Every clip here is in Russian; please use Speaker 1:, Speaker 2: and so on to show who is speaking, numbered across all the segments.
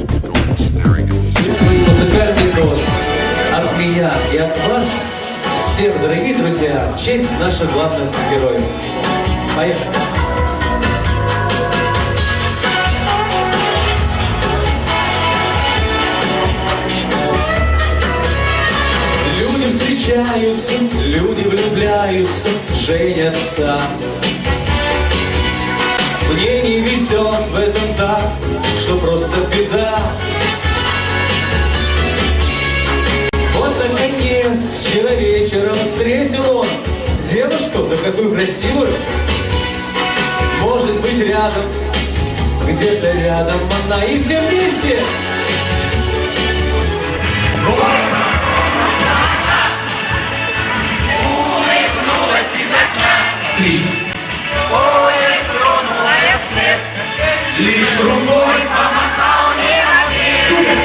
Speaker 1: Первый
Speaker 2: музыкальный гость от меня и от вас всем, дорогие друзья, в честь наших главных героев. Поехали! Люди встречаются, люди влюбляются, женятся. Мне не везет в этом так, что просто беда. Вот наконец, вчера вечером встретил он девушку, да какую красивую. Может быть рядом, где-то рядом она и все вместе. Отлично. Лишь рукой Супер.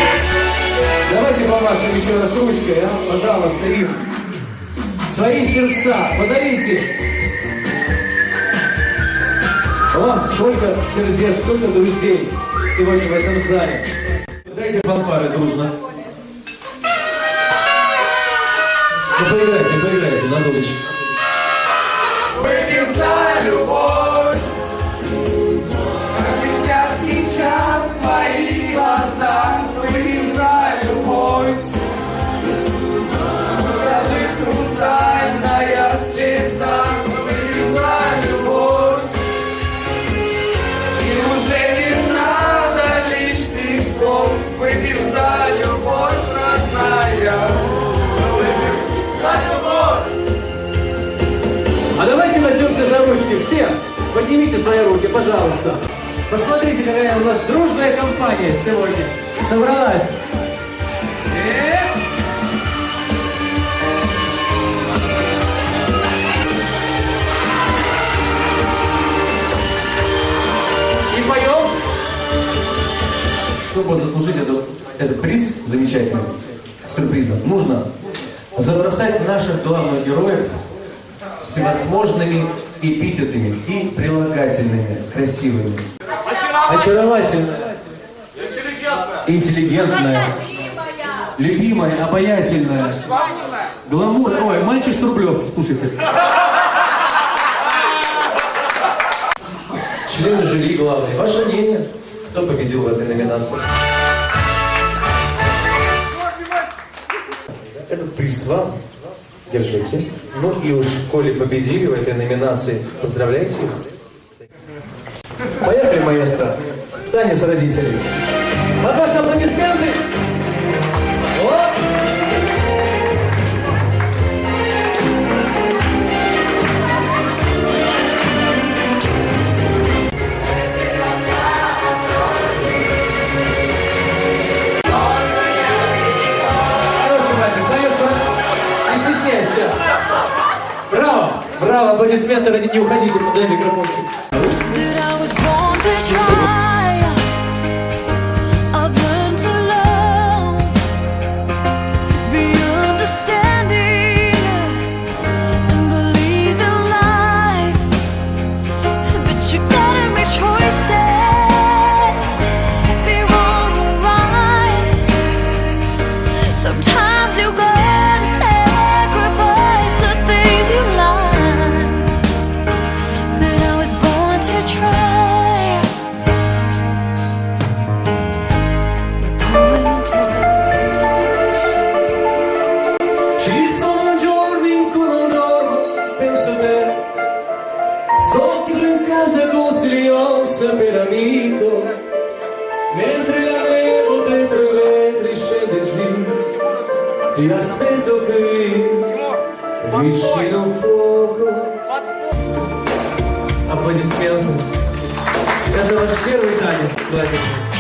Speaker 2: Давайте помашем еще раз ручкой, а? Пожалуйста, им. Свои сердца подарите. О, сколько сердец, сколько друзей сегодня в этом зале. Дайте фанфары дружно. Ну, поиграйте, поиграйте на дудочке.
Speaker 1: Выпьем за любовь,
Speaker 2: А давайте возьмемся за ручки. Все, поднимите свои руки, пожалуйста. Посмотрите, какая у нас дружная компания сегодня собралась. И поем. Чтобы заслужить этот, этот приз замечательный, сюрпризом, нужно забросать наших главных героев всевозможными эпитетами и прилагательными красивыми. Очаровательная, интеллигентная, любимая, обаятельная, гламурная. Ой, мальчик с Рублевки, слушайте. Члены жюри главные. Ваше мнение? Кто победил в этой номинации? Вам. Держите. Ну и уж, коли победили в этой номинации, поздравляйте их. Поехали, маэстро. Танец родителей. Браво! Аплодисменты ради не уходите, дай микрофончик. Chiuso in casa con silenzio per amico. Mentre la neve dentro i vetri scende giù. Ti aspetto qui, vicino al fuoco. Аплодисменты. Это ваш первый танец свадебный.